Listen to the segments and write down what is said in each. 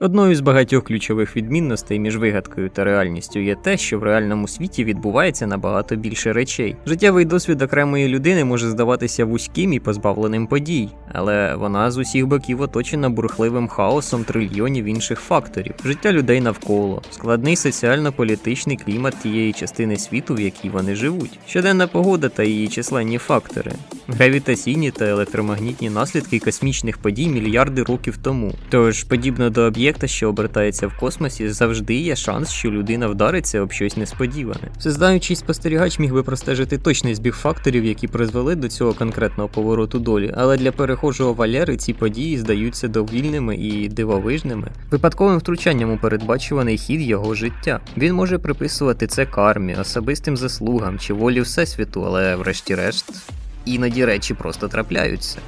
Одною з багатьох ключових відмінностей між вигадкою та реальністю є те, що в реальному світі відбувається набагато більше речей. Життєвий досвід окремої людини може здаватися вузьким і позбавленим подій, але вона з усіх боків оточена бурхливим хаосом трильйонів інших факторів: життя людей навколо, складний соціально-політичний клімат тієї частини світу, в якій вони живуть, щоденна погода та її численні фактори, гравітаційні та електромагнітні наслідки космічних подій мільярди років тому. Тож, подібно до об'єкта, що обертається в космосі, завжди є шанс, що людина вдариться об щось несподіване. Всезнаючий спостерігач міг би простежити точний збіг факторів, які призвели до цього конкретного повороту долі, але для перехожого Валери ці події здаються довільними і дивовижними, випадковим втручанням у передбачуваний хід його життя. Він може приписувати це кармі, особистим заслугам чи волі всесвіту, але врешті-решт іноді речі просто трапляються.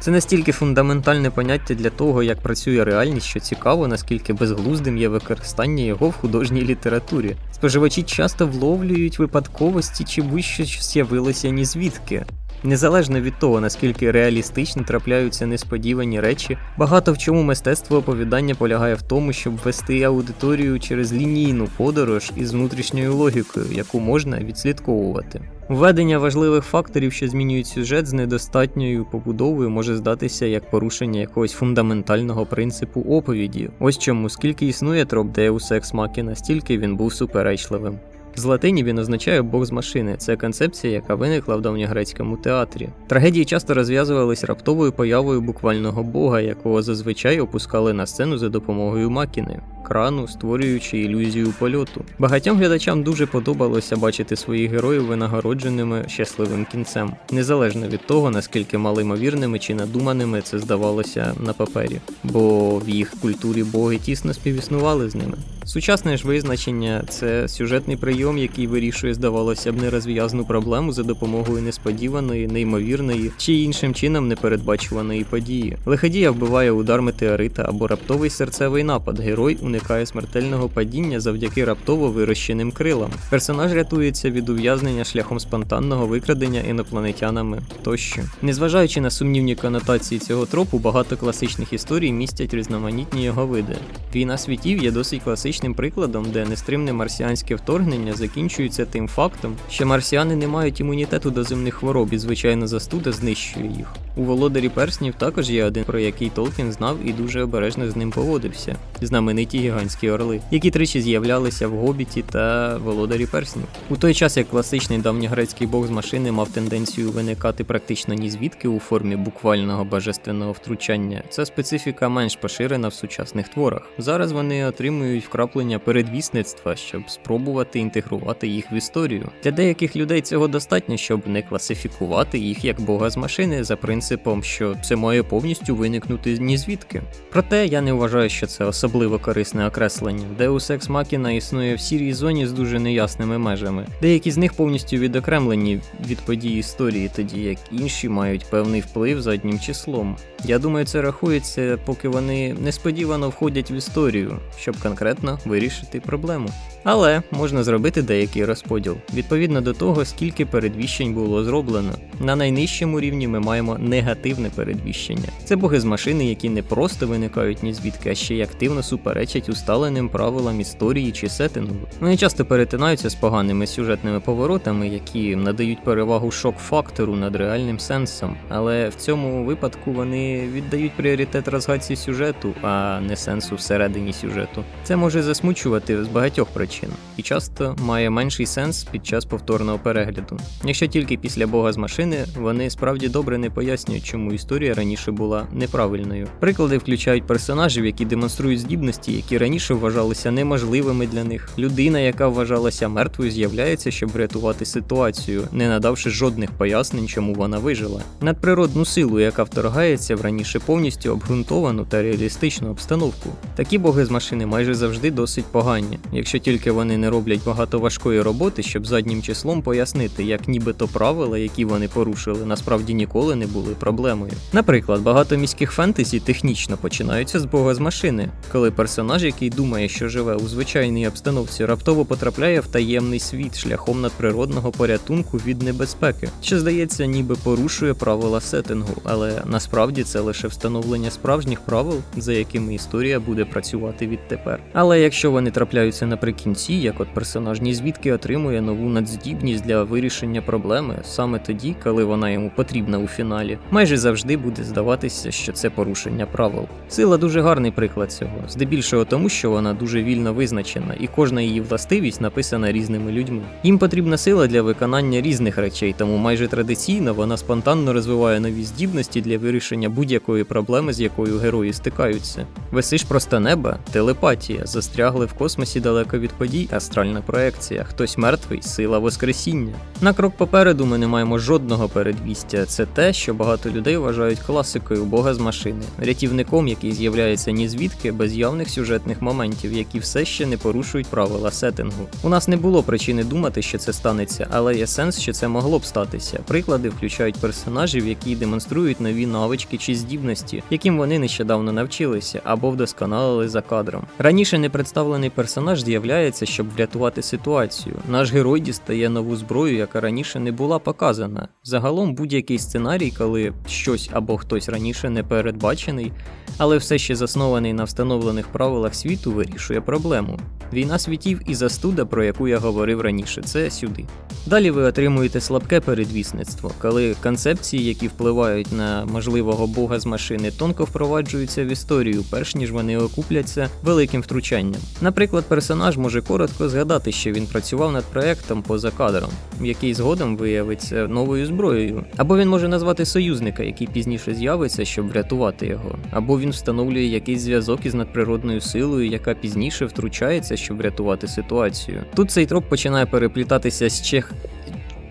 Це настільки фундаментальне поняття для того, як працює реальність, що цікаво, наскільки безглуздим є використання його в художній літературі. Споживачі часто вловлюють випадковості чи будь-що що з'явилося ні звідки. Незалежно від того, наскільки реалістично трапляються несподівані речі, багато в чому мистецтво оповідання полягає в тому, щоб вести аудиторію через лінійну подорож із внутрішньою логікою, яку можна відслідковувати. Введення важливих факторів, що змінюють сюжет з недостатньою побудовою, може здатися як порушення якогось фундаментального принципу оповіді. Ось чому скільки існує троп Deus Ex Machina, стільки він був суперечливим. З латині він означає Бог з машини. Це концепція, яка виникла в давньогрецькому театрі. Трагедії часто розв'язувались раптовою появою буквального бога, якого зазвичай опускали на сцену за допомогою макіни. Крану, створюючи ілюзію польоту. Багатьом глядачам дуже подобалося бачити своїх героїв винагородженими щасливим кінцем, незалежно від того, наскільки малоймовірними чи надуманими це здавалося на папері, бо в їх культурі боги тісно співіснували з ними. Сучасне ж визначення це сюжетний прийом, який вирішує, здавалося б, нерозв'язну проблему за допомогою несподіваної, неймовірної чи іншим чином непередбачуваної події. Лиходія вбиває удар метеорита або раптовий серцевий напад. Герой уникає смертельного падіння завдяки раптово вирощеним крилам. Персонаж рятується від ув'язнення шляхом спонтанного викрадення інопланетянами тощо. Незважаючи на сумнівні конотації цього тропу, багато класичних історій містять різноманітні його види. Війна світів є досить класичним прикладом, де нестримне марсіанське вторгнення закінчується тим фактом, що марсіани не мають імунітету до земних хвороб і звичайна застуда знищує їх. У володарі перснів також є один, про який Толкін знав і дуже обережно з ним поводився. Знамениті гігантські орли, які тричі з'являлися в гобіті та володарі перснів. У той час як класичний давньогрецький бог з машини мав тенденцію виникати практично ні звідки у формі буквального божественного втручання, ця специфіка менш поширена в сучасних творах. Зараз вони отримують вкраплення передвісництва, щоб спробувати інтегрувати їх в історію. Для деяких людей цього достатньо, щоб не класифікувати їх як бога з машини за принципом, що це має повністю виникнути ні звідки. Проте я не вважаю, що це особливо корисне окреслення. Deus Ex Machina існує в сірій зоні з дуже неясними межами. Деякі з них повністю відокремлені від подій історії, тоді як інші мають певний вплив заднім числом. Я думаю, це рахується, поки вони несподівано входять в історію, щоб конкретно вирішити проблему. Але можна зробити деякий розподіл відповідно до того, скільки передвіщень було зроблено. На найнижчому рівні ми маємо негативне передвіщення. Це боги з машини, які не просто виникають ні звідки, а ще й активно суперечать усталеним правилам історії чи сеттингу. Вони часто перетинаються з поганими сюжетними поворотами, які надають перевагу шок-фактору над реальним сенсом. Але в цьому випадку вони віддають пріоритет розгадці сюжету, а не сенсу всередині сюжету. Це може засмучувати з багатьох причин і часто має менший сенс під час повторного перегляду. Якщо тільки після Бога з машини вони справді добре не пояснюють, чому історія раніше була неправильною. Приклади включають персонажів, які демонструють здібності, які раніше вважалися неможливими для них. Людина, яка вважалася мертвою, з'являється, щоб врятувати ситуацію, не надавши жодних пояснень, чому вона вижила. Надприродну силу, яка вторгається в раніше повністю обґрунтовану та реалістичну обстановку. Такі боги з машини майже завжди досить погані, якщо тільки вони не роблять багато важкої роботи, щоб заднім числом пояснити, як нібито правила, які вони порушили, насправді ніколи не були проблемою. Наприклад, багато міських фентезі технічно починаються з бога з машини, коли персонаж, який думає, що живе у звичайній обстановці, раптово потрапляє в таємний світ шляхом надприродного порятунку від небезпеки, що здається, ніби порушує правила сеттингу, але насправді це лише встановлення справжніх правил, за якими історія буде працювати відтепер. Але якщо вони трапляються наприкінці, як от персонаж звідки отримує нову надздібність для вирішення проблеми, саме тоді, коли вона йому потрібна у фіналі, майже завжди буде здаватися, що це порушення правил. Сила дуже гарний приклад цього, здебільшого тому, що вона дуже вільно визначена, і кожна її властивість написана різними людьми. Їм потрібна сила для виконання різних речей, тому майже традиційно вона спонтанно розвиває нові здібності для вирішення будь-якої проблеми, з якою герої стикаються. Висиш просто неба, телепатія, застрягли в космосі далеко від подій, астральна проекція, хтось мертвий, сила воскресіння. На крок попереду ми не маємо жодного передвістя. Це те, що багато людей вважають класикою бога з машини, рятівником, який з'являється ні звідки без явних сюжетних моментів, які все ще не порушують правила сеттингу. У нас не було причини думати, що це станеться, але є сенс, що це могло б статися. Приклади включають персонажів, які демонструють нові навички чи здібності, яким вони нещодавно навчилися або вдосконалили за кадром. Раніше не представлений персонаж з'являється, щоб врятувати ситуацію. Наш герой дістає нову зброю, яка раніше не була показана. Загалом будь-який сценарій, коли щось або хтось раніше не передбачений, але все ще заснований на встановлених правилах світу, вирішує проблему. Війна світів і застуда, про яку я говорив раніше, це сюди. Далі ви отримуєте слабке передвісництво, коли концепції, які впливають на можливого бога з машини, тонко впроваджуються в історію, перш ніж вони окупляться великим втручанням. Наприклад, персонаж може коротко згадати, що він працював над проектом поза кадром, який згодом виявиться новою зброєю, або він може назвати союзника, який пізніше з'явиться, щоб врятувати його, або він встановлює якийсь зв'язок із надприродною силою, яка пізніше втручається, щоб врятувати ситуацію. Тут цей троп починає переплітатися з чех.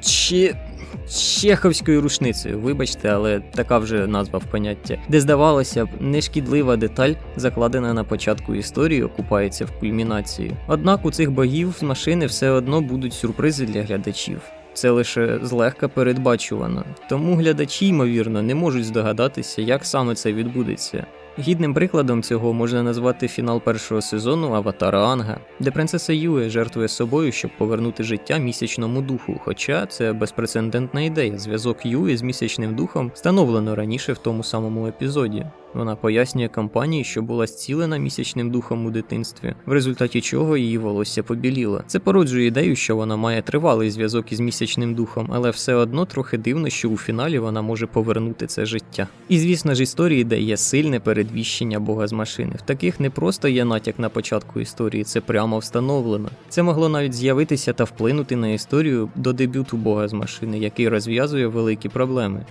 Че... Чеховською рушницею, вибачте, але така вже назва в поняття, де здавалося б, нешкідлива деталь, закладена на початку історії, окупається в кульмінації. Однак у цих богів машини все одно будуть сюрпризи для глядачів. Це лише злегка передбачувано, тому глядачі, ймовірно, не можуть здогадатися, як саме це відбудеться. Гідним прикладом цього можна назвати фінал першого сезону Аватара Анга, де принцеса Юе жертвує собою, щоб повернути життя місячному духу. Хоча це безпрецедентна ідея. Зв'язок Юе з місячним духом встановлено раніше в тому самому епізоді. Вона пояснює компанії, що була зцілена місячним духом у дитинстві, в результаті чого її волосся побіліло. Це породжує ідею, що вона має тривалий зв'язок із місячним духом, але все одно трохи дивно, що у фіналі вона може повернути це життя. І звісно ж, історії, де є сильне передвіщення Бога з машини. В таких не просто є натяк на початку історії, це прямо встановлено. Це могло навіть з'явитися та вплинути на історію до дебюту Бога з машини, який розв'язує великі проблеми.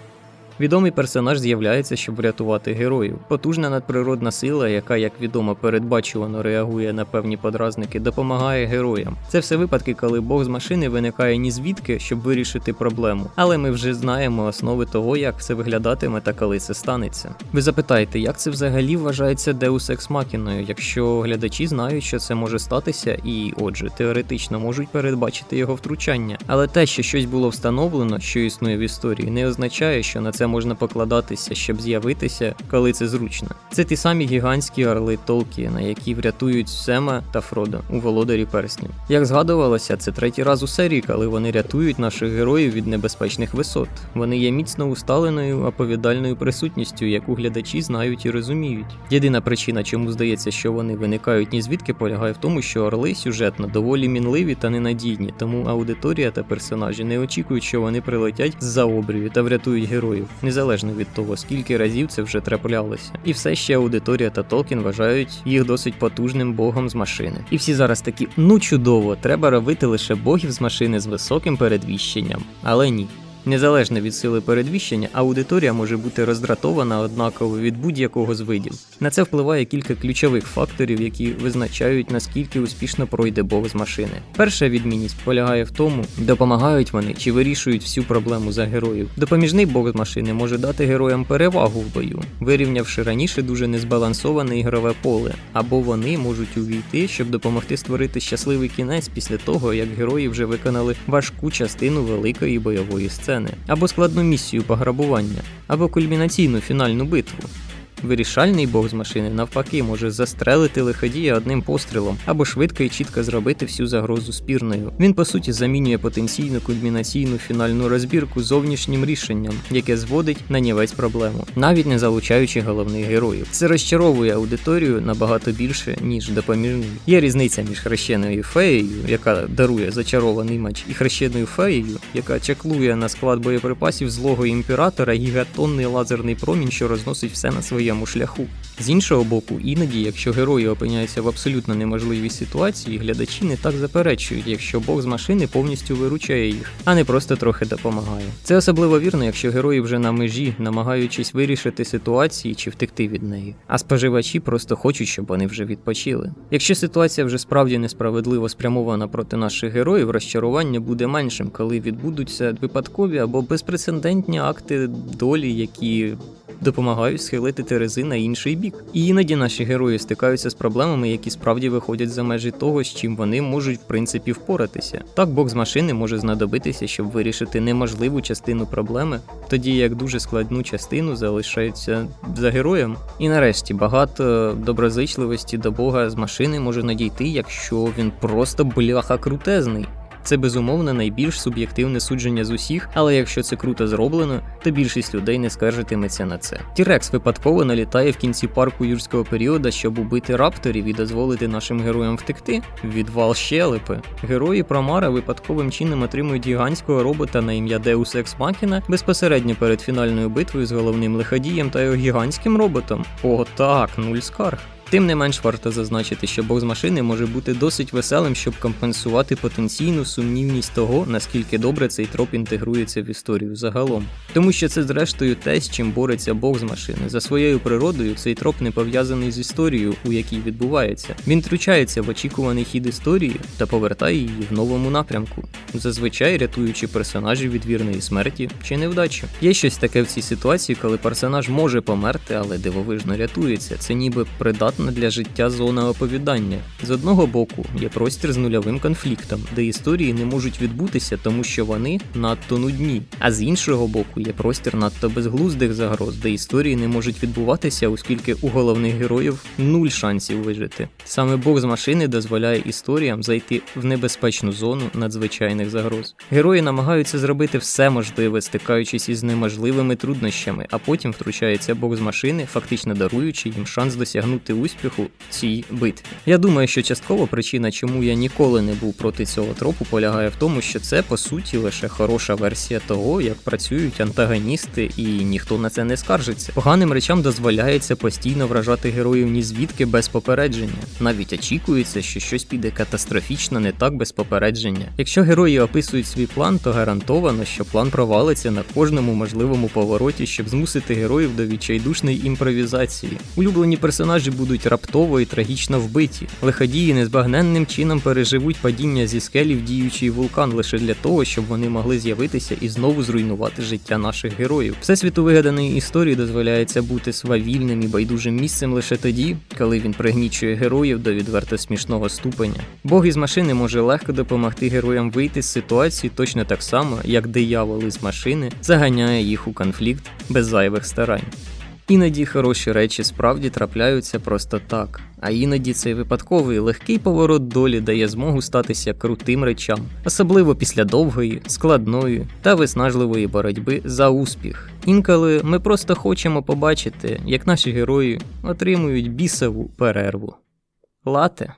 Відомий персонаж з'являється, щоб врятувати героїв. Потужна надприродна сила, яка, як відомо, передбачувано реагує на певні подразники, допомагає героям. Це все випадки, коли Бог з машини виникає ні звідки, щоб вирішити проблему. Але ми вже знаємо основи того, як це виглядатиме та коли це станеться. Ви запитаєте, як це взагалі вважається Deus Ex Machina, якщо глядачі знають, що це може статися, і, отже, теоретично можуть передбачити його втручання. Але те, що щось було встановлено, що існує в історії, не означає, що на це можна покладатися, щоб з'явитися, коли це зручно. Це ті самі гігантські орли Толкіна, які врятують Сема та Фродо у володарі перснів. Як згадувалося, це третій раз у серії, коли вони рятують наших героїв від небезпечних висот. Вони є міцно усталеною оповідальною присутністю, яку глядачі знають і розуміють. Єдина причина, чому здається, що вони виникають ні звідки, полягає в тому, що орли сюжетно доволі мінливі та ненадійні, тому аудиторія та персонажі не очікують, що вони прилетять з-за обрію та врятують героїв незалежно від того, скільки разів це вже траплялося. І все ще аудиторія та Толкін вважають їх досить потужним богом з машини. І всі зараз такі, ну чудово, треба робити лише богів з машини з високим передвіщенням. Але ні. Незалежно від сили передвіщення, аудиторія може бути роздратована однаково від будь-якого з видів. На це впливає кілька ключових факторів, які визначають наскільки успішно пройде Бог з машини. Перша відмінність полягає в тому, допомагають вони чи вирішують всю проблему за героїв. Допоміжний Бог з машини може дати героям перевагу в бою, вирівнявши раніше дуже незбалансоване ігрове поле, або вони можуть увійти, щоб допомогти створити щасливий кінець після того, як герої вже виконали важку частину великої бойової сцени, або складну місію пограбування, або кульмінаційну фінальну битву. Вирішальний бог з машини навпаки може застрелити лиходія одним пострілом або швидко і чітко зробити всю загрозу спірною. Він по суті замінює потенційну кульмінаційну фінальну розбірку зовнішнім рішенням, яке зводить на нівець проблему, навіть не залучаючи головних героїв. Це розчаровує аудиторію набагато більше ніж допоміжний. Є різниця між хрещеною феєю, яка дарує зачарований меч, і хрещеною феєю, яка чаклує на склад боєприпасів злого імператора гігатонний лазерний промінь, що розносить все на своєму шляху. З іншого боку, іноді, якщо герої опиняються в абсолютно неможливій ситуації, глядачі не так заперечують, якщо Бог з машини повністю виручає їх, а не просто трохи допомагає. Це особливо вірно, якщо герої вже на межі, намагаючись вирішити ситуації чи втекти від неї, а споживачі просто хочуть, щоб вони вже відпочили. Якщо ситуація вже справді несправедливо спрямована проти наших героїв, розчарування буде меншим, коли відбудуться випадкові або безпрецедентні акти долі, які допомагають схилити терези на інший бік. І іноді наші герої стикаються з проблемами, які справді виходять за межі того, з чим вони можуть в принципі впоратися. Так бок з машини може знадобитися, щоб вирішити неможливу частину проблеми, тоді як дуже складну частину залишається за героєм. І нарешті багато доброзичливості до Бога з машини може надійти, якщо він просто бляха крутезний. Це безумовно найбільш суб'єктивне судження з усіх, але якщо це круто зроблено, то більшість людей не скаржитиметься на це. Тірекс випадково налітає в кінці парку юрського періоду, щоб убити рапторів і дозволити нашим героям втекти. Відвал щелепи. Герої Промара випадковим чином отримують гігантського робота на ім'я Deus Ex Machina безпосередньо перед фінальною битвою з головним лиходієм та його гігантським роботом. О, так, нуль скарг. Тим не менш варто зазначити, що бог з машини може бути досить веселим, щоб компенсувати потенційну сумнівність того, наскільки добре цей троп інтегрується в історію загалом. Тому що це зрештою те, з чим бореться бог з машини. За своєю природою цей троп не пов'язаний з історією, у якій відбувається. Він втручається в очікуваний хід історії та повертає її в новому напрямку, зазвичай рятуючи персонажів від вірної смерті чи невдачі. Є щось таке в цій ситуації, коли персонаж може померти, але дивовижно рятується. Це ніби придатна для життя зона оповідання. З одного боку є простір з нульовим конфліктом, де історії не можуть відбутися, тому що вони надто нудні. А з іншого боку є простір надто безглуздих загроз, де історії не можуть відбуватися, оскільки у головних героїв нуль шансів вижити. Саме Бог з машини дозволяє історіям зайти в небезпечну зону надзвичайних загроз. Герої намагаються зробити все можливе, стикаючись із неможливими труднощами, а потім втручається Бог з машини, фактично даруючи їм шанс досягнути успіху цій битві. Я думаю, що частково причина, чому я ніколи не був проти цього тропу, полягає в тому, що це по суті лише хороша версія того, як працюють антагоністи, і ніхто на це не скаржиться. Поганим речам дозволяється постійно вражати героїв ні звідки без попередження. Навіть очікується, що щось піде катастрофічно не так без попередження. Якщо герої описують свій план, то гарантовано, що план провалиться на кожному можливому повороті, щоб змусити героїв до відчайдушної імпровізації. Улюблені персонажі будуть раптово і трагічно вбиті. Лиходії незбагненним чином переживуть падіння зі скелі в діючий вулкан лише для того, щоб вони могли з'явитися і знову зруйнувати життя наших героїв. Всесвіту вигаданої історії дозволяється бути свавільним і байдужим місцем лише тоді, коли він пригнічує героїв до відверто смішного ступеня. Бог із машини може легко допомогти героям вийти з ситуації точно так само, як диявол із машини заганяє їх у конфлікт без зайвих старань. Іноді хороші речі справді трапляються просто так, а іноді цей випадковий легкий поворот долі дає змогу статися крутим речам, особливо після довгої, складної та виснажливої боротьби за успіх. Інколи ми просто хочемо побачити, як наші герої отримують бісову перерву. Лате.